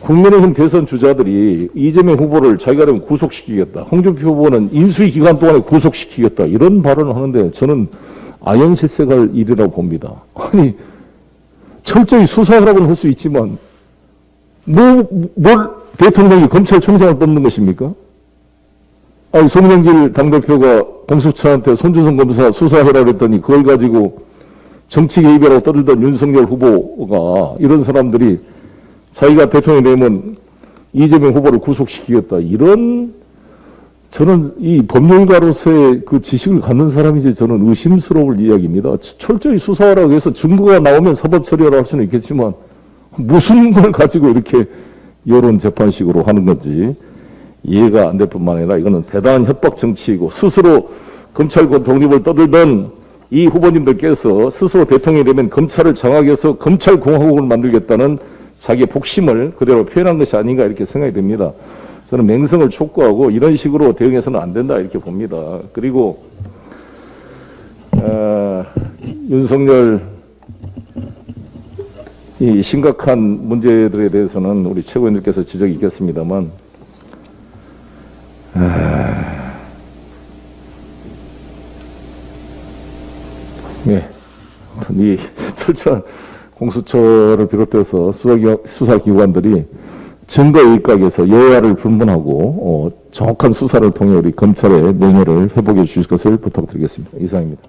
국민의힘 대선 주자들이 이재명 후보를 자기가 되면 구속시키겠다. 홍준표 후보는 인수위 기간 동안에 구속시키겠다. 이런 발언을 하는데 저는 아연실색할 일이라고 봅니다. 아니 철저히 수사하라고는 할 수 있지만 뭐, 뭘 대통령이 검찰총장을 뽑는 것입니까? 아니 송영길 당대표가 공수처한테 손주성 검사 수사해라 그랬더니 그걸 가지고 정치 개입이라고 떠들던 윤석열 후보가 이런 사람들이 자기가 대통령이 되면 이재명 후보를 구속시키겠다. 이런 저는 이 법률가로서의 그 지식을 갖는 사람이지 저는 의심스러울 이야기입니다. 철저히 수사하라고 해서 증거가 나오면 사법 처리하라 할 수는 있겠지만 무슨 걸 가지고 이렇게 여론 재판식으로 하는 건지 이해가 안 될 뿐만 아니라 이거는 대단한 협박 정치이고 스스로 검찰권 독립을 떠들던 이 후보님들께서 스스로 대통령이 되면 검찰을 장악해서 검찰 공화국을 만들겠다는 자기의 복심을 그대로 표현한 것이 아닌가 이렇게 생각이 듭니다. 저는 맹성을 촉구하고 이런 식으로 대응해서는 안 된다 이렇게 봅니다. 그리고 어, 윤석열 이 심각한 문제들에 대해서는 우리 최고위원들께서 지적이 있겠습니다만 예, 이 철저한 공수처를 비롯해서 수사기관, 수사기관들이 증거 일각에서 여야를 분분하고 어, 정확한 수사를 통해 우리 검찰의 명예를 회복해 주실 것을 부탁드리겠습니다. 이상입니다.